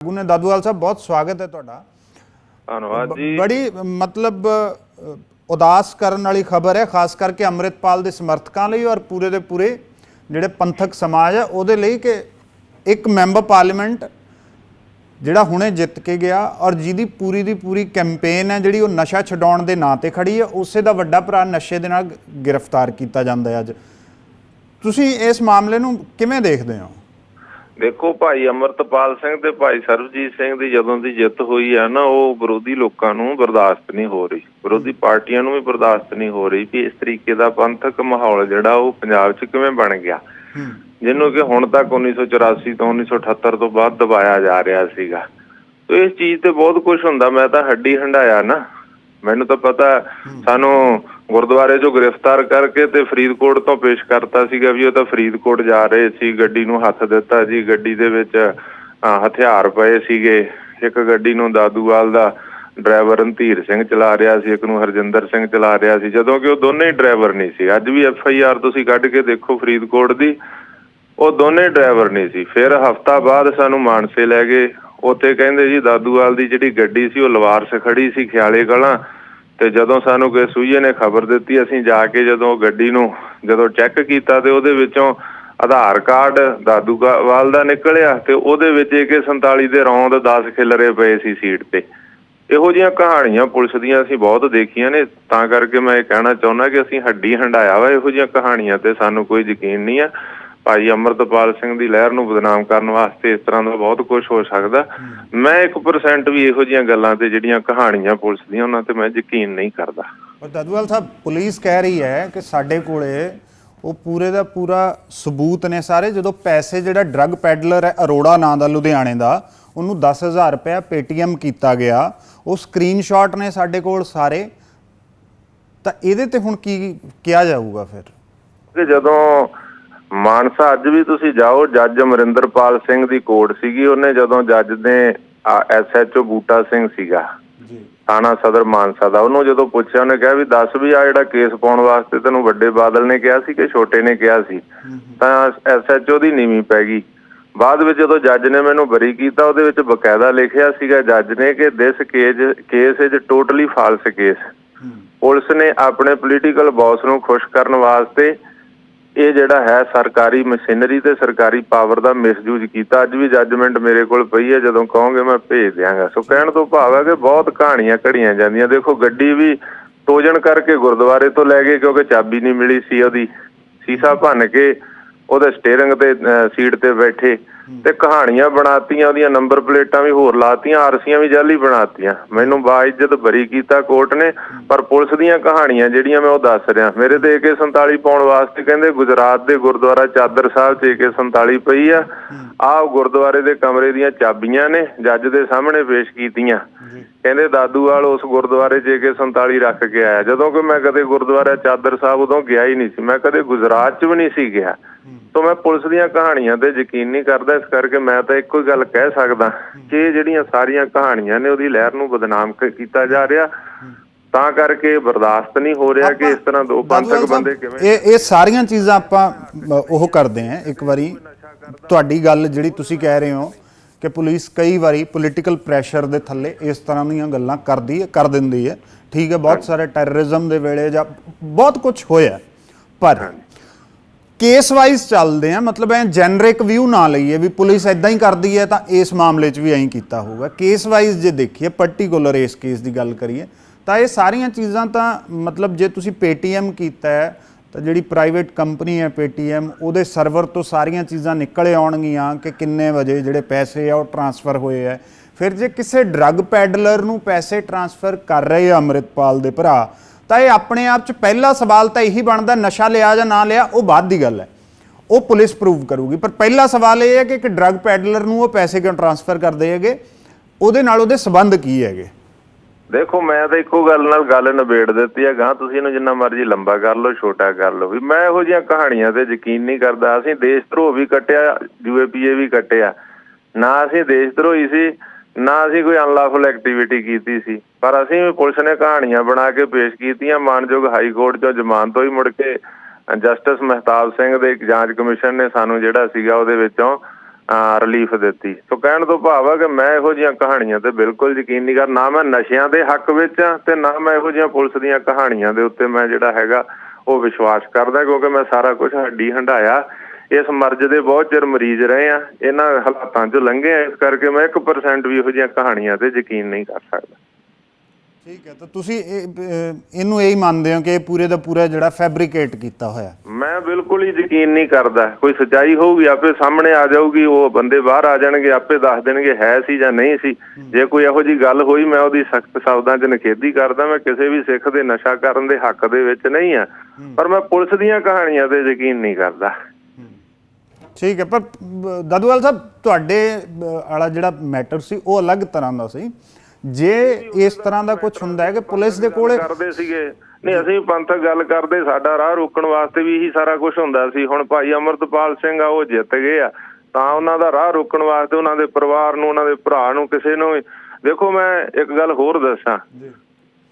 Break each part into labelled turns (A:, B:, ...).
A: ਗੁਨੇ ਦਾਦੂਵਾਲ ਸਾਹਿਬ ਬਹੁਤ ਸਵਾਗਤ ਹੈ ਤੁਹਾਡਾ।
B: ਧੰਨਵਾਦ ਜੀ।
A: ਬੜੀ ਮਤਲਬ ਉਦਾਸ ਕਰਨ ਵਾਲੀ ਖਬਰ ਹੈ ਖਾਸ ਕਰਕੇ ਅੰਮ੍ਰਿਤਪਾਲ ਦੇ ਸਮਰਥਕਾਂ ਲਈ ਔਰ ਪੂਰੇ ਦੇ ਪੂਰੇ ਜਿਹੜੇ ਪੰਥਕ ਸਮਾਜ ਹੈ ਉਹਦੇ ਲਈ ਕਿ ਇੱਕ ਮੈਂਬਰ ਪਾਰਲੀਮੈਂਟ ਜਿਹੜਾ ਹੁਣੇ ਜਿੱਤ ਕੇ ਗਿਆ ਔਰ ਜਿਹਦੀ ਪੂਰੀ ਦੀ ਪੂਰੀ ਕੈਂਪੇਨ ਹੈ ਜਿਹੜੀ ਉਹ ਨਸ਼ਾ ਛਡਾਉਣ ਦੇ ਨਾਂ ਤੇ ਖੜੀ ਹੈ ਉਸੇ ਦਾ ਵੱਡਾ ਭਰਾ ਨਸ਼ੇ ਦੇ ਨਾਲ ਗ੍ਰਿਫਤਾਰ ਕੀਤਾ ਜਾਂਦਾ ਹੈ ਅੱਜ। ਤੁਸੀਂ ਇਸ ਮਾਮਲੇ ਨੂੰ ਕਿਵੇਂ ਦੇਖਦੇ ਹੋ?
B: ਦੇਖੋ ਭਾਈ ਅਮਰਤਪਾਲ ਸਿੰਘ ਤੇ ਭਾਈ ਸਰਬਜੀਤ ਸਿੰਘ ਦੀ ਜਦੋਂ ਦੀ ਜਿੱਤ ਹੋਈ ਆ ਨਾ ਉਹ ਵਿਰੋਧੀ ਲੋਕਾਂ ਨੂੰ ਬਰਦਾਸ਼ਤ ਨਹੀਂ ਹੋ ਰਹੀ। ਵਿਰੋਧੀ ਪਾਰਟੀਆਂ ਨੂੰ ਵੀ ਬਰਦਾਸ਼ਤ ਨਹੀਂ ਹੋ ਰਹੀ ਕਿ ਇਸ ਤਰੀਕੇ ਦਾ ਪੰਥਕ ਮਾਹੌਲ ਜਿਹੜਾ ਉਹ ਪੰਜਾਬ 'ਚ ਕਿਵੇਂ ਬਣ ਗਿਆ। ਜਿਹਨੂੰ ਕਿ ਹੁਣ ਤੱਕ 1984 ਤੋਂ 1978 ਤੋਂ ਬਾਅਦ ਦਬਾਇਆ ਜਾ ਰਿਹਾ ਸੀਗਾ। ਤੇ ਇਸ ਚੀਜ਼ ਤੇ ਬਹੁਤ ਕੁਝ ਹੁੰਦਾ ਮੈਂ ਤਾਂ ਹੱਡੀ ਹੰਡਾਇਆ ਨਾ। ਮੈਨੂੰ ਤਾਂ ਪਤਾ ਸਾਨੂੰ ਗੁਰਦੁਆਰੇ ਚੋਂ ਗ੍ਰਿਫਤਾਰ ਕਰਕੇ ਤੇ ਫਰੀਦਕੋਟ ਤੋਂ ਪੇਸ਼ ਕਰਤਾ ਸੀਗਾ ਵੀ ਉਹ ਤਾਂ ਫਰੀਦਕੋਟ ਜਾ ਰਹੇ ਸੀ ਗੱਡੀ ਨੂੰ ਹੱਥ ਦਿੱਤਾ ਜੀ ਗੱਡੀ ਦੇ ਵਿੱਚ ਹਥਿਆਰ ਪਏ ਸੀਗੇ ਇੱਕ ਗੱਡੀ ਨੂੰ ਦਾਦੂਵਾਲ ਦਾ ਡਰਾਈਵਰ ਰਣਧੀਰ ਸਿੰਘ ਚਲਾ ਰਿਹਾ ਸੀ ਇੱਕ ਨੂੰ ਹਰਜਿੰਦਰ ਸਿੰਘ ਚਲਾ ਰਿਹਾ ਸੀ ਜਦੋਂ ਕਿ ਉਹ ਦੋਨੇ ਹੀ ਡਰਾਈਵਰ ਨਹੀਂ ਸੀ ਅੱਜ ਵੀ ਐਫ ਆਈ ਆਰ ਤੁਸੀਂ ਕੱਢ ਕੇ ਦੇਖੋ ਫਰੀਦਕੋਟ ਦੀ ਉਹ ਦੋਨੇ ਡਰਾਈਵਰ ਨਹੀਂ ਸੀ ਫਿਰ ਹਫਤਾ ਬਾਅਦ ਸਾਨੂੰ ਮਾਨਸੇ ਲੈ ਗਏ ਉੱਥੇ ਕਹਿੰਦੇ ਜੀ ਦਾਦੂਵਾਲ ਦੀ ਜਿਹੜੀ ਗੱਡੀ ਸੀ, ਉਹ ਲਵਾਰਸ ਖੜੀ ਸੀ ਖਿਆਲੇ ਕਲਾਂ ਤੇ ਜਦੋਂ ਸਾਨੂੰ ਕੋਈ ਸੂਈਏ ਨੇ ਖਬਰ ਦਿੱਤੀ, ਅਸੀਂ ਜਾ ਕੇ ਜਦੋਂ ਗੱਡੀ ਨੂੰ ਜਦੋਂ ਚੈੱਕ ਕੀਤਾ ਤੇ ਉਹਦੇ ਵਿੱਚੋਂ ਆਧਾਰ ਕਾਰਡ ਦਾਦੂਵਾਲ ਦਾ ਨਿਕਲਿਆ ਤੇ ਉਹਦੇ ਵਿੱਚ AK47 ਦੇ ਰੌਂਦ 10 ਖਿਲਰੇ ਪਏ ਸੀ ਸੀਟ ਤੇ। ਇਹੋ ਜਿਹੀਆਂ ਕਹਾਣੀਆਂ ਪੁਲਿਸ ਦੀਆਂ ਅਸੀਂ ਬਹੁਤ ਦੇਖੀਆਂ ਨੇ, ਤਾਂ ਕਰਕੇ ਮੈਂ ਇਹ ਕਹਿਣਾ ਚਾਹੁੰਦਾ ਕਿ ਅਸੀਂ ਹੱਡੀ ਹੰਡਾਇਆ ਵਾ, ਇਹੋ ਜਿਹੀਆਂ ਕਹਾਣੀਆਂ ਤੇ ਸਾਨੂੰ ਕੋਈ ਯਕੀਨ ਨਹੀਂ ਆ। ਭਾਈ ਅਮਰਤਪਾਲ ਸਿੰਘ ਦੀ ਲਹਿਰ ਨੂੰ ਬਦਨਾਮ ਕਰਨ ਵਾਸਤੇ ਇਸ ਤਰ੍ਹਾਂ ਦਾ ਬਹੁਤ ਕੁਝ ਹੋ ਸਕਦਾ। ਮੈਂ 1% ਵੀ ਇਹੋ ਜਿਹੀਆਂ ਗੱਲਾਂ ਤੇ ਜਿਹੜੀਆਂ ਕਹਾਣੀਆਂ ਪੁਲਿਸ ਦੀਆਂ ਉਹਨਾਂ ਤੇ ਮੈਂ ਯਕੀਨ ਨਹੀਂ ਕਰਦਾ।
A: ਪਰ ਦਾਦੂਵਾਲ ਸਾਹਿਬ ਪੁਲਿਸ ਕਹਿ ਰਹੀ ਹੈ ਕਿ ਸਾਡੇ ਕੋਲੇ ਉਹ ਪੂਰੇ ਦਾ ਪੂਰਾ ਸਬੂਤ ਨੇ ਸਾਰੇ। ਜਦੋਂ ਪੈਸੇ ਜਿਹੜਾ ਡਰੱਗ ਪੈਡਲਰ ਹੈ ਅਰੋੜਾ ਨਾਂ ਦਾ ਲੁਧਿਆਣੇ ਦਾ ਉਹਨੂੰ 10000 ਰੁਪਏ ਪੇਟੀਐਮ ਕੀਤਾ ਗਿਆ। ਉਹ ਸਕਰੀਨਸ਼ਾਟ ਨੇ ਸਾਡੇ ਕੋਲ ਸਾਰੇ। ਤਾਂ ਇਹਦੇ ਤੇ ਹੁਣ ਕੀ ਕਿਹਾ ਜਾਊਗਾ ਫਿਰ?
B: ਕਿ ਜਦੋਂ ਮਾਨਸਾ ਅੱਜ ਵੀ ਤੁਸੀਂ ਜਾਓ ਜੱਜ ਅਮਰਿੰਦਰਪਾਲ ਸਿੰਘ ਦੀ ਕੋਰਟ ਸੀਗੀ ਉਹਨੇ ਜਦੋਂ ਜੱਜ ਨੇ ਐਸਐਚਓ ਬੂਟਾ ਸਿੰਘ ਸੀਗਾ
A: ਜੀ।
B: ਥਾਣਾ ਸਦਰ ਮਾਨਸਾ ਦਾ ਉਹਨੂੰ ਜਦੋਂ ਪੁੱਛਿਆ ਉਹਨੇ ਕਿਹਾ ਵੀ ਦੱਸ ਵੀ ਆ ਜਿਹੜਾ ਕੇਸ ਪਾਉਣ ਵਾਸਤੇ ਤੈਨੂੰ ਵੱਡੇ ਬਾਦਲ ਨੇ ਕਿਹਾ ਸੀ ਕਿ ਛੋਟੇ ਨੇ ਕਿਹਾ ਸੀ ਤਾਂ ਐਸਐਚਓ ਦੀ ਨੀਵੀਂ ਪੈ ਗਈ। ਬਾਅਦ ਵਿੱਚ ਜਦੋਂ ਜੱਜ ਨੇ ਮੈਨੂੰ ਬਰੀ ਕੀਤਾ ਉਹਦੇ ਵਿੱਚ ਬਕਾਇਦਾ ਲਿਖਿਆ ਸੀਗਾ ਜੱਜ ਨੇ ਕਿ this case case is totally false case police ਨੇ ਆਪਣੇ ਪੋਲੀਟੀਕਲ ਬੌਸ ਨੂੰ ਖੁਸ਼ ਕਰਨ ਵਾਸਤੇ ਇਹ ਜਿਹੜਾ ਹੈ ਸਰਕਾਰੀ ਮਸ਼ੀਨਰੀ ਤੇ ਸਰਕਾਰੀ ਪਾਵਰ ਦਾ ਮਿਸਯੂਜ਼ ਕੀਤਾ। ਅੱਜ ਵੀ ਜੱਜਮੈਂਟ ਮੇਰੇ ਕੋਲ ਪਈ ਹੈ ਜਦੋਂ ਕਹੋਗੇ ਮੈਂ ਭੇਜ ਦਿਆਂਗਾ। ਸੋ ਕਹਿਣ ਤੋਂ ਭਾਵ ਹੈ ਕਿ ਬਹੁਤ ਕਹਾਣੀਆਂ ਘੜੀਆਂ ਜਾਂਦੀਆਂ। ਦੇਖੋ ਗੱਡੀ ਵੀ ਟੋਜਨ ਕਰਕੇ ਗੁਰਦੁਆਰੇ ਤੋਂ ਲੈ ਗਏ ਕਿਉਂਕਿ ਚਾਬੀ ਨਹੀਂ ਮਿਲੀ ਸੀ ਉਹਦੀ। ਸੀਸਾ ਭੰਨ ਕੇ ਉਹਦੇ ਸਟੀਅਰਿੰਗ ਤੇ ਅਹ, ਸੀਟ ਤੇ ਬੈਠੇ। ਤੇ ਕਹਾਣੀਆਂ ਬਣਾਤੀਆਂ ਉਹਦੀਆਂ ਨੰਬਰ ਪਲੇਟਾਂ ਵੀ ਹੋਰ ਲਾਤੀਆਂ ਆਰਸੀਆਂ ਵੀ ਜਾਲੀ ਬਣਾਤੀਆਂ। ਮੈਨੂੰ ਬਾਇਜ਼ਤ ਬਰੀ ਕੀਤਾ ਕੋਰਟ ਨੇ ਪਰ ਪੁਲਿਸ ਦੀਆਂ ਕਹਾਣੀਆਂ ਜਿਹੜੀਆਂ ਮੈਂ ਉਹ ਦੱਸ ਰਿਹਾ। ਮੇਰੇ ਤੇ AK47 ਪਾਉਣ ਵਾਸਤੇ ਕਹਿੰਦੇ ਗੁਜਰਾਤ ਦੇ ਗੁਰਦੁਆਰਾ ਚਾਦਰ ਸਾਹਿਬ 'ਚ AK47 ਪਈ ਆ। ਆਹ ਗੁਰਦੁਆਰੇ ਦੇ ਕਮਰੇ ਦੀਆਂ ਚਾਬੀਆਂ ਨੇ ਜੱਜ ਦੇ ਸਾਹਮਣੇ ਪੇਸ਼ ਕੀਤੀਆਂ। ਕਹਿੰਦੇ ਦਾਦੂਵਾਲ ਉਸ ਗੁਰਦੁਆਰੇ 'ਚ AK47 ਰੱਖ ਕੇ ਆਇਆ। ਜਦੋਂ ਕਿ ਮੈਂ ਕਦੇ ਗੁਰਦੁਆਰਾ ਚਾਦਰ ਸਾਹਿਬ ਉਦੋਂ ਗਿਆ ਹੀ ਨਹੀਂ ਸੀ। ਮੈਂ ਕਦੇ ਗੁਜਰਾਤ 'ਚ ਵੀ ਨਹੀਂ ਸੀ ਗਿਆ। ਤੋਂ ਮੈਂ ਪੁਲਿਸ ਦੀਆਂ ਕਹਾਣੀਆਂ ਤੇ ਯਕੀਨ ਨਹੀਂ ਕਰਦਾ ਇਸ ਕਰਕੇ ਮੈਂ ਤਾਂ ਇੱਕੋ ਹੀ ਗੱਲ ਕਹਿ ਸਕਦਾ ਕਿ ਇਹ ਜਿਹੜੀਆਂ ਸਾਰੀਆਂ ਕਹਾਣੀਆਂ ਨੇ ਉਹਦੀ ਲਹਿਰ ਨੂੰ ਬਦਨਾਮ ਕੀਤਾ ਜਾ ਰਿਹਾ। ਤਾਂ ਕਰਕੇ ਬਰਦਾਸ਼ਤ ਨਹੀਂ ਹੋ ਰਿਹਾ ਕਿ ਇਸ ਤਰ੍ਹਾਂ ਦੋ ਪੰਥਕ ਬੰਦੇ ਕਿਵੇਂ
A: ਇਹ ਇਹ ਸਾਰੀਆਂ ਚੀਜ਼ਾਂ ਆਪਾਂ ਉਹ ਕਰਦੇ ਹਾਂ। ਇੱਕ ਵਾਰੀ ਤੁਹਾਡੀ ਗੱਲ ਜਿਹੜੀ ਤੁਸੀਂ ਕਹਿ ਰਹੇ ਹੋ ਕਿ ਪੁਲਿਸ ਕਈ ਵਾਰੀ ਪੋਲੀਟੀਕਲ ਪ੍ਰੈਸ਼ਰ ਦੇ ਥੱਲੇ ਇਸ ਤਰ੍ਹਾਂ ਦੀਆਂ ਗੱਲਾਂ ਕਰਦੀ ਹੈ ਕਰ ਦਿੰਦੀ ਹੈ। ਠੀਕ ਹੈ ਬਹੁਤ ਸਾਰੇ ਟੈਰਰਿਜ਼ਮ ਦੇ ਵੇਲੇ ਜਾਂ ਬਹੁਤ ਕੁਝ ਹੋਇਆ। ਪਰ ਕੇਸ ਵਾਈਜ਼ ਚੱਲਦੇ ਆ, ਮਤਲਬ ਐ ਜੈਨਰਿਕ ਵਿਊ ਨਾ ਲਈਏ ਵੀ ਪੁਲਿਸ ਐਦਾਂ ਹੀ ਕਰਦੀ ਹੈ ਤਾਂ ਇਸ ਮਾਮਲੇ 'ਚ ਵੀ ਐਂ ਕੀਤਾ ਹੋਊਗਾ। ਕੇਸ ਵਾਈਜ਼ ਜੇ ਦੇਖੀਏ ਪਾਰਟਿਕੂਲਰ ਇਸ ਕੇਸ ਦੀ ਗੱਲ ਕਰੀਏ, ਤਾਂ ਇਹ ਸਾਰੀਆਂ ਚੀਜ਼ਾਂ ਤਾਂ ਮਤਲਬ ਜੇ ਤੁਸੀਂ Paytm ਕੀਤਾ ਹੈ, ਤਾਂ ਜਿਹੜੀ ਪ੍ਰਾਈਵੇਟ ਕੰਪਨੀ ਹੈ Paytm, ਉਹਦੇ ਸਰਵਰ ਤੋਂ ਸਾਰੀਆਂ ਚੀਜ਼ਾਂ ਨਿਕਲ ਆਉਣਗੀਆਂ ਕਿ ਕਿੰਨੇ ਵਜੇ ਜਿਹੜੇ ਪੈਸੇ ਆ ਉਹ ਟਰਾਂਸਫਰ ਹੋਏ ਆ ਫਿਰ ਜੇ ਕਿਸੇ ਡਰੱਗ ਪੈਡਲਰ ਨੂੰ ਪੈਸੇ ਟਰਾਂਸਫਰ ਕਰ ਰਹੇ ਆ ਅੰਮ੍ਰਿਤਪਾਲ ਦੇ ਭਰਾ ਤਾਂ ਇਹ ਆਪਣੇ ਆਪ ਚ ਪਹਿਲਾ ਸਵਾਲ ਤਾਂ ਇਹੀ ਬਣਦਾ, ਨਸ਼ਾ ਲਿਆ ਜਾਂ ਨਾ ਲਿਆ, ਉਹ ਬਾਅਦ ਦੀ ਗੱਲ ਹੈ। ਉਹ ਪੁਲਿਸ ਪ੍ਰੂਵ ਕਰੂਗੀ। ਪਰ ਪਹਿਲਾ ਸਵਾਲ ਇਹ ਹੈ ਕਿ ਇੱਕ ਡਰੱਗ ਪੈਡਲਰ ਨੂੰ ਉਹ ਪੈਸੇ ਕਿਉਂ ਟਰਾਂਸਫਰ ਕਰਦੇ ਹੈਗੇ? ਉਹਦੇ ਨਾਲ ਉਹਦੇ ਸਬੰਧ ਕੀ ਹੈਗੇ?
B: ਦੇਖੋ, ਮੈਂ ਤਾਂ ਇੱਕੋ ਗੱਲ ਨਾਲ ਗੱਲ ਨਿਬੇੜ ਦਿੱਤੀ ਹੈ ਗਾਂ ਤੁਸੀਂ ਇਹਨੂੰ ਜਿੰਨਾ ਮਰਜ਼ੀ ਲੰਬਾ ਕਰ ਲਓ, ਛੋਟਾ ਕਰ ਲਓ, ਵੀ ਮੈਂ ਇਹੋ ਜਿਹੀਆਂ ਕਹਾਣੀਆਂ ਤੇ ਯਕੀਨ ਨਹੀਂ ਕਰਦਾ। ਅਸੀਂ ਦੇਸ਼ ਧਰੋਹ ਵੀ ਕੱਟਿਆ ਯੂਏਪੀਏ ਵੀ ਕੱਟਿਆ। ਨਾ ਅਸੀਂ ਦੇਸ਼ ਧਰੋਹੀ ਸੀ ਨਾ ਅਸੀਂ ਕੋਈ ਅਨਲਾਫੁਲ ਐਕਟੀਵਿਟੀ ਕੀਤੀ ਸੀ, ਪਰ ਅਸੀਂ ਵੀ ਪੁਲਿਸ ਨੇ ਕਹਾਣੀਆਂ ਬਣਾ ਕੇ ਪੇਸ਼ ਕੀਤੀਆਂ, ਮਾਨਯੋਗ ਹਾਈ ਕੋਰਟ ਚੋਂ ਜ਼ਮਾਨਤ ਹੀ ਮੁੜ ਕੇ ਜਸਟਿਸ ਮਹਿਤਾਬ ਸਿੰਘ ਦੇ ਇੱਕ ਜਾਂਚ ਕਮਿਸ਼ਨ ਨੇ ਸਾਨੂੰ ਜਿਹੜਾ ਸੀਗਾ ਉਹਦੇ ਵਿੱਚੋਂ ਰਿਲੀਫ ਦਿੱਤੀ। ਸੋ ਕਹਿਣ ਤੋਂ ਭਾਵ ਆ ਕਿ ਮੈਂ ਇਹੋ ਜਿਹੀਆਂ ਕਹਾਣੀਆਂ ਤੇ ਬਿਲਕੁਲ ਯਕੀਨ ਨਹੀਂ ਕਰ ਨਾ ਮੈਂ ਨਸ਼ਿਆਂ ਦੇ ਹੱਕ ਵਿੱਚ ਆ ਤੇ ਨਾ ਮੈਂ ਇਹੋ ਜਿਹੀਆਂ ਪੁਲਿਸ ਦੀਆਂ ਕਹਾਣੀਆਂ ਦੇ ਉੱਤੇ ਮੈਂ ਜਿਹੜਾ ਹੈਗਾ ਉਹ ਵਿਸ਼ਵਾਸ ਕਰਦਾ, ਕਿਉਂਕਿ ਮੈਂ ਸਾਰਾ ਕੁਝ ਹੱਡੀ ਹੰਡਾਇਆ ਇਸ ਮਰਜ਼ ਦੇ ਬਹੁਤ ਚਿਰ ਮਰੀਜ਼ ਰਹੇ ਆ ਇਹਨਾਂ ਹਾਲਾਤਾਂ 'ਚੋਂ ਲੰਘੇ ਆ ਇਸ ਕਰਕੇ ਮੈਂ 1% ਵੀ ਇਹੋ ਜਿਹੀਆਂ ਕਹਾਣੀਆਂ ਤੇ ਯਕੀਨ ਨਹੀਂ ਕਰ ਸਕਦਾ।
A: ਠੀਕ ਹੈ ਤਾਂ ਤੁਸੀਂ ਇਹਨੂੰ ਇਹ ਮੰਨਦੇ ਹੋ ਕਿ ਇਹ ਪੂਰੇ ਦਾ ਪੂਰਾ ਜਿਹੜਾ ਫੈਬਰੀਕੇਟ ਕੀਤਾ ਹੋਇਆ
B: ਮੈਂ ਬਿਲਕੁਲ ਹੀ ਯਕੀਨ ਨਹੀਂ ਕਰਦਾ ਕੋਈ ਸੱਚਾਈ ਹੋਊਗੀ ਆਪੇ ਸਾਹਮਣੇ ਆ ਜਾਊਗੀ ਉਹ ਬੰਦੇ ਬਾਹਰ ਆ ਜਾਣਗੇ ਆਪੇ ਦੱਸ ਦੇਣਗੇ ਹੈ ਸੀ ਜਾਂ ਨਹੀਂ ਸੀ। ਜੇ ਕੋਈ ਇਹੋ ਜੀ ਗੱਲ ਹੋਈ ਮੈਂ ਉਹਦੀ ਸਖਤ ਸ਼ਬਦਾਂ 'ਚ ਨਿਖੇਧੀ ਕਰਦਾ ਮੈਂ ਕਿਸੇ ਵੀ ਸਿੱਖ ਦੇ ਨਸ਼ਾ ਕਰਨ ਦੇ ਹੱਕ ਦੇ ਵਿੱਚ ਨਹੀਂ ਆ। ਪਰ ਮੈਂ ਪੁਲਿਸ ਦੀਆਂ ਕਹਾਣੀਆਂ ਤੇ ਯਕੀਨ ਨਹੀਂ ਕਰਦਾ।
A: ਠੀਕ ਹੈ ਪਰ ਦਾਦੂਵਾਲ ਸਾਹਿਬ ਤੁਹਾਡੇ ਵਾਲਾ ਜਿਹੜਾ ਮੈਟਰ ਸੀ ਉਹ ਅਲੱਗ ਤਰ੍ਹਾਂ ਦਾ ਸੀ। ਜੇ ਇਸ ਤਰ੍ਹਾਂ ਦਾ ਕੁਝ ਹੁੰਦਾ ਹੈ ਕਿ ਪੁਲਿਸ ਦੇ ਕੋਲੇ
B: ਕਰਦੇ ਸੀਗੇ। ਨਹੀਂ ਅਸੀਂ ਪੰਥਕ ਗੱਲ ਕਰਦੇ ਸਾਡਾ ਰਾਹ ਰੋਕਣ ਵਾਸਤੇ ਵੀ ਇਹੀ ਸਾਰਾ ਕੁਝ ਹੁੰਦਾ ਸੀ। ਹੁਣ ਭਾਈ ਅਮਰਤਪਾਲ ਸਿੰਘ ਆ ਉਹ ਜਿੱਤ ਗਏ ਆ। ਤਾਂ ਉਹਨਾਂ ਦਾ ਰਾਹ ਰੋਕਣ ਵਾਸਤੇ ਉਹਨਾਂ ਦੇ ਪਰਿਵਾਰ ਨੂੰ ਉਹਨਾਂ ਦੇ ਭਰਾ ਨੂੰ ਕਿਸੇ ਨੂੰ ਦੇਖੋ ਮੈਂ ਇੱਕ ਗੱਲ ਹੋਰ ਦੱਸਾਂ।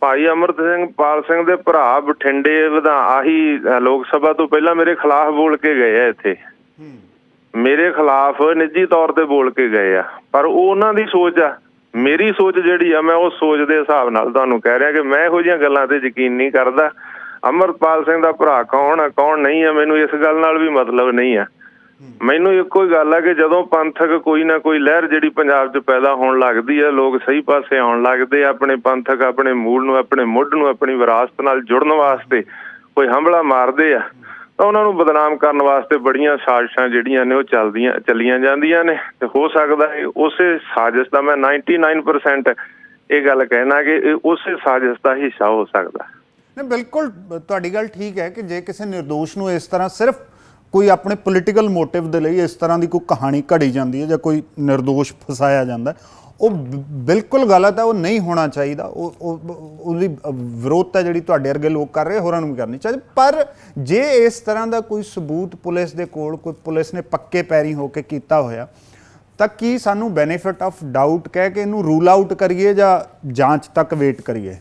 B: ਭਾਈ ਅਮਰਤ ਸਿੰਘ ਪਾਲ ਸਿੰਘ ਦੇ ਭਰਾ ਬਠਿੰਡੇ ਵਿਧਾ ਆਹੀ ਲੋਕ ਸਭਾ ਤੋਂ ਪਹਿਲਾਂ ਮੇਰੇ ਖਿਲਾਫ ਬੋਲ ਕੇ ਗਏ ਆ ਇੱਥੇ। ਮੇਰੇ ਖਿਲਾਫ ਨਿੱਜੀ ਤੌਰ ਤੇ ਬੋਲ ਕੇ ਗਏ ਆ, ਪਰ ਉਹ ਉਹਨਾਂ ਦੀ ਸੋਚ ਆ। ਮੇਰੀ ਸੋਚ ਜਿਹੜੀ ਆ, ਮੈਂ ਉਹ ਸੋਚ ਦੇ ਹਿਸਾਬ ਨਾਲ ਤੁਹਾਨੂੰ ਕਹਿ ਰਿਹਾ ਕਿ ਮੈਂ ਇਹੋ ਜਿਹੀਆਂ ਗੱਲਾਂ ਤੇ ਯਕੀਨ ਨਹੀਂ ਕਰਦਾ। ਅਮਰਪਾਲ ਸਿੰਘ ਦਾ ਭਰਾ ਕੌਣ ਆ, ਕੌਣ ਨਹੀਂ ਆ, ਮੈਨੂੰ ਇਸ ਗੱਲ ਨਾਲ ਵੀ ਮਤਲਬ ਨਹੀਂ ਆ। ਮੈਨੂੰ ਇੱਕੋ ਹੀ ਗੱਲ ਆ ਕਿ ਜਦੋਂ ਪੰਥਕ ਕੋਈ ਨਾ ਕੋਈ ਲਹਿਰ ਜਿਹੜੀ ਪੰਜਾਬ 'ਚ ਪੈਦਾ ਹੋਣ ਲੱਗਦੀ ਆ, ਲੋਕ ਸਹੀ ਪਾਸੇ ਆਉਣ ਲੱਗਦੇ ਆ, ਆਪਣੇ ਪੰਥਕ, ਆਪਣੇ ਮੂਲ ਨੂੰ, ਆਪਣੇ ਮੁੱਢ ਨੂੰ, ਆਪਣੀ ਵਿਰਾਸਤ ਨਾਲ ਜੁੜਨ ਵਾਸਤੇ ਕੋਈ ਹਮਲਾ ਮਾਰਦੇ ਆ। ਤਾਂ ਉਹਨਾਂ ਨੂੰ ਬਦਨਾਮ ਕਰਨ ਵਾਸਤੇ ਬੜੀਆਂ ਸਾਜ਼ਿਸ਼ਾਂ ਜਿਹੜੀਆਂ ਨੇ ਉਹ ਚੱਲਦੀਆਂ, ਚੱਲੀਆਂ ਜਾਂਦੀਆਂ ਨੇ। ਤੇ ਹੋ ਸਕਦਾ ਹੈ ਉਸੇ ਸਾਜ਼ਿਸ਼ ਦਾ ਮੈਂ 99% ਇਹ ਗੱਲ ਕਹਿਣਾ ਕਿ ਇਹ ਉਸੇ ਸਾਜ਼ਿਸ਼ ਦਾ ਹਿੱਸਾ ਹੋ ਸਕਦਾ।
A: ਨਹੀਂ, ਬਿਲਕੁਲ ਤੁਹਾਡੀ ਗੱਲ ਠੀਕ ਹੈ ਕਿ ਜੇ ਕਿਸੇ ਨਿਰਦੋਸ਼ ਨੂੰ ਇਸ ਤਰ੍ਹਾਂ ਸਿਰਫ ਕੋਈ ਆਪਣੇ ਪੋਲੀਟੀਕਲ ਮੋਟਿਵ ਦੇ ਲਈ ਇਸ ਤਰ੍ਹਾਂ ਦੀ ਕੋਈ ਕਹਾਣੀ ਘੜੀ ਜਾਂਦੀ ਹੈ ਜਾਂ ਕੋਈ ਨਿਰਦੋਸ਼ ਫਸਾਇਆ ਜਾਂਦਾ ਉਹ ਬਿਲਕੁਲ ਗਲਤ ਹੈ ਉਹ ਨਹੀਂ ਹੋਣਾ ਚਾਹੀਦਾ। ਉਹ ਉਹਦੀ ਅਹ, ਵਿਰੋਧਤਾ ਜਿਹੜੀ ਤੁਹਾਡੇ ਵਰਗੇ ਲੋਕ ਕਰ ਰਹੇ ਹੋਰਾਂ ਨੂੰ ਵੀ ਕਰਨੀ ਚਾਹੀਦੀ। ਪਰ ਜੇ ਇਸ ਤਰ੍ਹਾਂ ਦਾ ਕੋਈ ਸਬੂਤ ਪੁਲਿਸ ਦੇ ਕੋਲ ਕੋਈ ਪੁਲਿਸ ਨੇ ਪੱਕੇ ਪੈਰੀ ਹੋ ਕੇ ਕੀਤਾ ਹੋਇਆ ਤਾਂ ਕੀ ਸਾਨੂੰ ਬੈਨੀਫਿਟ ਆਫ ਡਾਊਟ ਕਹਿ ਕੇ ਇਹਨੂੰ ਰੂਲ ਆਊਟ ਕਰੀਏ ਜਾਂ ਜਾਂਚ ਤੱਕ ਵੇਟ ਕਰੀਏ?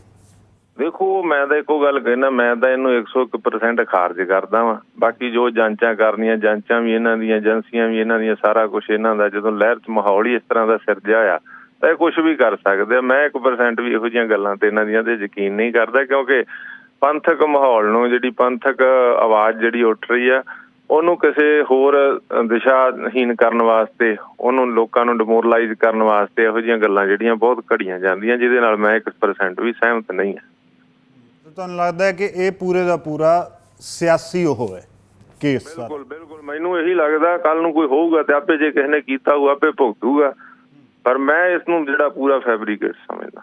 B: ਦੇਖੋ ਮੈਂ ਤਾਂ ਇੱਕੋ ਗੱਲ ਕਹਿਣਾ ਮੈਂ ਤਾਂ ਇਹਨੂੰ 101% ਖਾਰਜ ਕਰਦਾ ਵਾਂ। ਬਾਕੀ ਜੋ ਜਾਂਚਾਂ ਕਰਨੀਆਂ ਜਾਂਚਾਂ ਵੀ ਇਹਨਾਂ ਦੀਆਂ ਏਜੰਸੀਆਂ ਵੀ ਇਹਨਾਂ ਦੀਆਂ ਸਾਰਾ ਕੁਝ ਇਹਨਾਂ ਦਾ ਜਦੋਂ ਲਹਿਰ 'ਚ ਮਾਹੌਲ ਹੀ ਇਸ ਤਰ੍ਹਾਂ ਦਾ ਸਿਰਜਿਆ ਹੋਇਆ ਤਾਂ ਇਹ ਕੁਝ ਵੀ ਕਰ ਸਕਦੇ ਆ। ਮੈਂ 1% ਵੀ ਇਹੋ ਜਿਹੀਆਂ ਗੱਲਾਂ ਤੇ ਇਹਨਾਂ ਦੀਆਂ ਤੇ ਯਕੀਨ ਨਹੀਂ ਕਰਦਾ ਕਿਉਂਕਿ ਪੰਥਕ ਮਾਹੌਲ ਨੂੰ ਜਿਹੜੀ ਪੰਥਕ ਆਵਾਜ਼ ਜਿਹੜੀ ਉੱਠ ਰਹੀ ਆ ਉਹਨੂੰ ਕਿਸੇ ਹੋਰ ਦਿਸ਼ਾਹੀਨ ਕਰਨ ਵਾਸਤੇ ਉਹਨੂੰ ਲੋਕਾਂ ਨੂੰ ਡਿਮੋਰਲਾਈਜ਼ ਕਰਨ ਵਾਸਤੇ ਇਹੋ ਜਿਹੀਆਂ ਗੱਲਾਂ ਜਿਹੜੀਆਂ ਬਹੁਤ ਘੜੀਆਂ ਜਾਂਦੀਆਂ ਜਿਹਦੇ ਨਾਲ ਮੈਂ 1% ਵੀ ਸਹਿਮਤ ਨਹੀਂ ਹਾਂ।
A: ਤੁਹਾਨੂੰ ਲੱਗਦਾ ਹੈ ਕਿ ਇਹ ਪੂਰੇ ਦਾ ਪੂਰਾ ਸਿਆਸੀ ਉਹ ਹੈ ਕੇਸ
B: ਬਿਲਕੁਲ ਬਿਲਕੁਲ। ਮੈਨੂੰ ਇਹੀ ਲੱਗਦਾ ਕੱਲ ਨੂੰ ਕੋਈ ਹੋਊਗਾ ਤੇ ਆਪੇ ਜੇ ਕਿਸੇ ਨੇ ਕੀਤਾ ਹੋਊ ਆਪੇ ਭੁਗਤੂਗਾ। ਪਰ ਮੈਂ ਇਸ ਨੂੰ ਜਿਹੜਾ ਪੂਰਾ ਫੈਬਰਿਕੇਟ ਸਮਝਦਾ।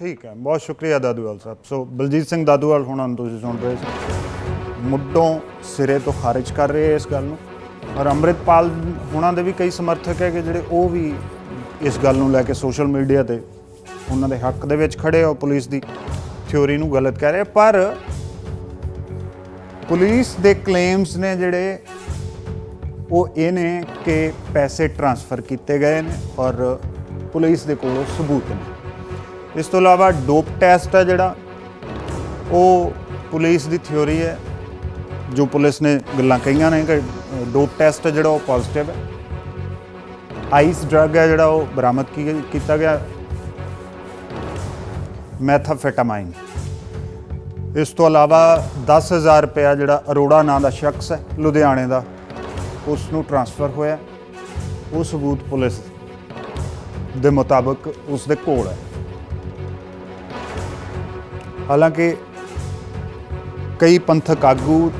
A: ਠੀਕ ਹੈ, ਬਹੁਤ ਸ਼ੁਕਰੀਆ ਦਾਦੂਵਾਲ ਸਾਹਿਬ। ਸੋ ਬਲਜੀਤ ਸਿੰਘ ਦਾਦੂਵਾਲ ਹੁਣਾਂ ਨੂੰ ਤੁਸੀਂ ਸੁਣ ਰਹੇ ਸੀ। ਮੁੱਢੋਂ ਸਿਰੇ ਤੋਂ ਖਾਰਿਜ ਕਰ ਰਹੇ ਇਸ ਗੱਲ ਨੂੰ। ਔਰ ਅੰਮ੍ਰਿਤਪਾਲ ਹੁਣਾਂ ਦੇ ਵੀ ਕਈ ਸਮਰਥਕ ਹੈ ਕਿ ਜਿਹੜੇ ਉਹ ਵੀ ਇਸ ਗੱਲ ਨੂੰ ਲੈ ਕੇ ਸੋਸ਼ਲ ਮੀਡੀਆ ਤੇ ਉਹਨਾਂ ਦੇ ਹੱਕ ਦੇ ਵਿੱਚ ਖੜੇ ਹੋ ਪੁਲਿਸ ਦੀ ਥਿਉਰੀ ਨੂੰ ਗਲਤ ਕਹਿ ਰਹੇ ਪਰ ਪੁਲਿਸ ਦੇ ਕਲੇਮਸ ਨੇ ਜਿਹੜੇ ਉਹ ਇਹ ਨੇ ਕਿ ਪੈਸੇ ਟ੍ਰਾਂਸਫਰ ਕੀਤੇ ਗਏ ਨੇ ਔਰ ਪੁਲਿਸ ਦੇ ਕੋਲ ਸਬੂਤ ਨੇ। ਇਸ ਤੋਂ ਇਲਾਵਾ ਡੋਪ ਟੈਸਟ ਹੈ ਜਿਹੜਾ, ਉਹ ਪੁਲਿਸ ਦੀ ਥਿਉਰੀ ਹੈ, ਜੋ ਪੁਲਿਸ ਨੇ ਗੱਲਾਂ ਕਹੀਆਂ ਨੇ ਕਿ ਡੋਪ ਟੈਸਟ ਹੈ ਜਿਹੜਾ ਉਹ ਪੋਜ਼ਿਟਿਵ ਹੈ। ਆਈਸ ਡਰੱਗ ਹੈ ਜਿਹੜਾ ਉਹ ਬਰਾਮਦ ਕੀ- ਕੀਤਾ ਗਿਆ। ਮੈਥਾਫੈਟਾਮਾਈਨ। ਇਸ ਤੋਂ ਇਲਾਵਾ 10000 ਰੁਪਇਆ ਜਿਹੜਾ ਅਰੋੜਾ ਨਾਂ ਦਾ ਸ਼ਖਸ ਹੈ, ਲੁਧਿਆਣੇ ਦਾ ਉਸ ਨੂੰ ਟ੍ਰਾਂਸਫਰ ਹੋਇਆ ਉਹ ਸਬੂਤ ਪੁਲਿਸ ਦੇ ਮੁਤਾਬਕ ਉਸ ਦੇ ਕੋਲ ਹੈ। ਹਾਲਾਂਕਿ ਕਈ ਪੰਥਕ ਆਗੂ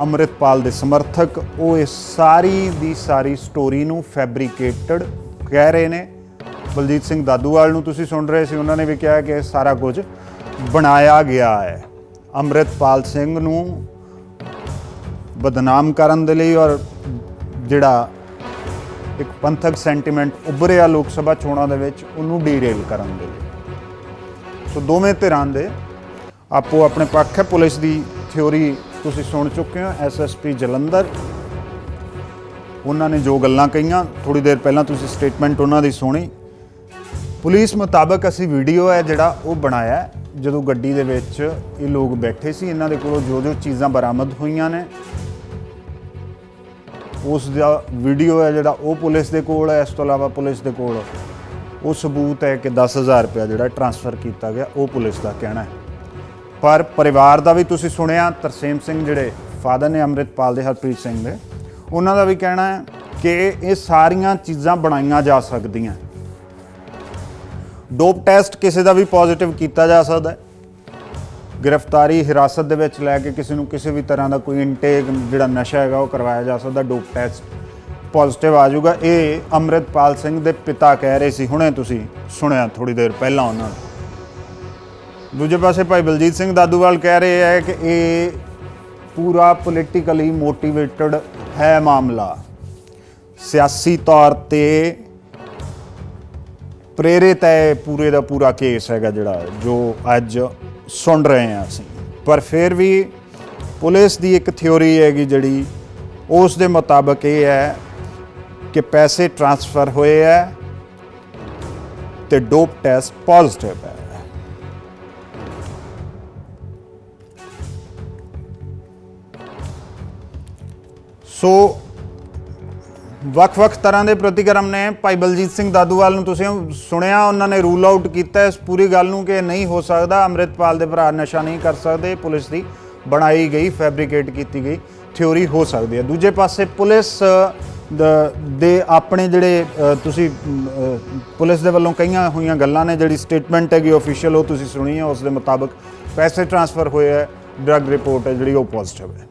A: ਅੰਮ੍ਰਿਤਪਾਲ ਦੇ ਸਮਰਥਕ ਉਹ ਇਸ ਸਾਰੀ ਦੀ ਸਾਰੀ ਸਟੋਰੀ ਨੂੰ ਫੈਬਰੀਕੇਟਡ ਕਹਿ ਰਹੇ ਨੇ। ਬਲਜੀਤ ਸਿੰਘ ਦਾਦੂਵਾਲ ਨੂੰ ਤੁਸੀਂ ਸੁਣ ਰਹੇ ਸੀ, ਉਹਨਾਂ ਨੇ ਵੀ ਕਿਹਾ ਕਿ ਇਹ ਸਾਰਾ ਕੁਝ ਬਣਾਇਆ ਗਿਆ ਹੈ। ਅੰਮ੍ਰਿਤਪਾਲ ਸਿੰਘ ਨੂੰ ਬਦਨਾਮ ਕਰਨ ਦੇ ਲਈ ਔਰ ਜਿਹੜਾ ਇੱਕ ਪੰਥਕ ਸੈਂਟੀਮੈਂਟ ਉੱਭਰਿਆ ਲੋਕ ਸਭਾ ਚੋਣਾਂ ਦੇ ਵਿੱਚ, ਉਹਨੂੰ ਡੀਰੇਲ ਕਰਨ ਦੇ ਲਈ। ਸੋ ਦੋਵੇਂ ਧਿਰਾਂ ਦੇ ਆਪੋ ਆਪਣੇ ਪੱਖ ਹੈ। ਪੁਲਿਸ ਦੀ ਥਿਉਰੀ ਤੁਸੀਂ ਸੁਣ ਚੁੱਕੇ ਹੋ ਐਸਐਸਪੀ ਜਲੰਧਰ। ਉਹਨਾਂ ਨੇ ਜੋ ਗੱਲਾਂ ਕਹੀਆਂ ਥੋੜੀ ਦੇਰ ਪਹਿਲਾਂ ਤੁਸੀਂ ਸਟੇਟਮੈਂਟ ਉਹਨਾਂ ਦੀ ਸੁਣੀ। ਪੁਲਿਸ ਮੁਤਾਬਕ ਅਸੀਂ ਵੀਡੀਓ ਹੈ ਜਿਹੜਾ ਉਹ ਬਣਾਇਆ ਜਦੋਂ ਗੱਡੀ ਦੇ ਵਿੱਚ ਇਹ ਲੋਕ ਬੈਠੇ ਸੀ, ਇਹਨਾਂ ਦੇ ਕੋਲੋਂ ਜੋ ਜੋ ਚੀਜ਼ਾਂ ਬਰਾਮਦ ਹੋਈਆਂ ਨੇ। ਉਸ ਦਾ ਵੀਡੀਓ ਹੈ ਜਿਹੜਾ, ਉਹ ਪੁਲਿਸ ਦੇ ਕੋਲ ਹੈ, ਇਸ ਤੋਂ ਇਲਾਵਾ ਪੁਲਿਸ ਦੇ ਕੋਲ ਉਹ ਸਬੂਤ ਹੈ ਕਿ 10000 ਰੁਪਇਆ ਜਿਹੜਾ ਟ੍ਰਾਂਸਫਰ ਕੀਤਾ ਗਿਆ, ਉਹ ਪੁਲਿਸ ਦਾ ਕਹਿਣਾ ਹੈ। ਪਰ ਪਰਿਵਾਰ ਦਾ ਵੀ ਤੁਸੀਂ ਸੁਣਿਆ, ਤਰਸੇਮ ਸਿੰਘ ਜਿਹੜੇ ਫਾਦਰ ਨੇ ਅੰਮ੍ਰਿਤਪਾਲ ਦੇ, ਹਰਪ੍ਰੀਤ ਸਿੰਘ ਦੇ, ਉਹਨਾਂ ਦਾ ਵੀ ਕਹਿਣਾ ਹੈ ਕਿ ਇਹ ਸਾਰੀਆਂ ਚੀਜ਼ਾਂ ਬਣਾਈਆਂ ਜਾ ਸਕਦੀਆਂ। ਡੋਪ ਟੈਸਟ ਕਿਸੇ ਦਾ ਵੀ ਪੋਜ਼ਿਟਿਵ ਕੀਤਾ ਜਾ ਸਕਦਾ ਹੈ। ਗ੍ਰਿਫਤਾਰੀ ਹਿਰਾਸਤ ਦੇ ਵਿੱਚ ਲੈ ਕੇ ਕਿਸੇ ਨੂੰ ਕਿਸੇ ਵੀ ਤਰ੍ਹਾਂ ਦਾ ਕੋਈ ਇਨਟੇਕ ਜਿਹੜਾ ਨਸ਼ਾ ਹੈਗਾ ਉਹ ਕਰਵਾਇਆ ਜਾ ਸਕਦਾ ਡੋਪ ਟੈਸਟ ਪੋਜ਼ਿਟਿਵ ਆ ਜਾਊਗਾ। ਇਹ ਅੰਮ੍ਰਿਤਪਾਲ ਸਿੰਘ ਦੇ ਪਿਤਾ ਕਹਿ ਰਹੇ ਸੀ, ਹੁਣੇ ਤੁਸੀਂ ਸੁਣਿਆ ਥੋੜੀ ਦੇਰ ਪਹਿਲਾਂ ਉਹਨਾਂ ਨੂੰ। ਦੂਜੇ ਪਾਸੇ ਭਾਈ ਬਲਜੀਤ ਸਿੰਘ ਦਾਦੂਵਾਲ ਕਹਿ ਰਹੇ ਹੈ ਕਿ ਇਹ ਪੂਰਾ ਪੋਲੀਟੀਕਲੀ ਮੋਟੀਵੇਟਡ ਹੈ ਮਾਮਲਾ। ਸਿਆਸੀ ਤੌਰ ਤੇ ਪ੍ਰੇਰਿਤ ਹੈ ਪੂਰੇ ਦਾ ਪੂਰਾ ਕੇਸ ਹੈਗਾ ਜਿਹੜਾ, ਜੋ ਅੱਜ ਸੁਣ ਰਹੇ ਹਾਂ ਅਸੀਂ। ਪਰ ਫਿਰ ਵੀ ਪੁਲਿਸ ਦੀ ਇੱਕ ਥਿਉਰੀ ਹੈਗੀ ਜਿਹੜੀ, ਉਸ ਦੇ ਮੁਤਾਬਕ ਇਹ ਹੈ ਕਿ ਪੈਸੇ ਟ੍ਰਾਂਸਫਰ ਹੋਏ ਹੈ ਤੇ ਡੋਪ ਟੈਸਟ ਪੋਜ਼ਿਟਿਵ ਹੈ। ਸੋ ਵੱਖ-ਵੱਖ ਤਰ੍ਹਾਂ ਦੇ ਪ੍ਰਤੀਕਰਮ ਨੇ। ਭਾਈ ਬਲਜੀਤ ਸਿੰਘ ਦਾਦੂਵਾਲ ਨੂੰ ਤੁਸੀਂ ਸੁਣਿਆ, ਉਹਨਾਂ ਨੇ ਰੂਲ ਆਊਟ ਕੀਤਾ। ਇਸ ਪੂਰੀ ਗੱਲ ਨੂੰ ਕਿ ਨਹੀਂ ਹੋ ਸਕਦਾ, ਅੰਮ੍ਰਿਤਪਾਲ ਦੇ ਭਰਾ ਨਸ਼ਾ ਨਹੀਂ ਕਰ ਸਕਦੇ। ਪੁਲਿਸ ਦੀ ਬਣਾਈ ਗਈ ਫੈਬਰੀਕੇਟ ਕੀਤੀ ਗਈ। ਥਿਉਰੀ ਹੋ ਸਕਦੀ ਹੈ। ਦੂਜੇ ਪਾਸੇ ਪੁਲਿਸ ਦੇ ਆਪਣੇ ਜਿਹੜੇ ਤੁਸੀਂ ਪੁਲਿਸ ਦੇ ਵੱਲੋਂ ਕਈਆਂ ਹੋਈਆਂ ਗੱਲਾਂ ਨੇ, ਜਿਹੜੀ ਸਟੇਟਮੈਂਟ ਹੈਗੀ ਅਫੀਸ਼ੀਅਲ ਉਹ ਤੁਸੀਂ ਸੁਣੀ ਹੈ। ਉਸ ਦੇ ਮੁਤਾਬਕ ਪੈਸੇ ਟ੍ਰਾਂਸਫਰ ਹੋਏ ਹੈ। ਡਰੱਗ ਰਿਪੋਰਟ ਹੈ, ਜਿਹੜੀ ਉਹ ਪੋਜ਼ਿਟਿਵ ਹੈ।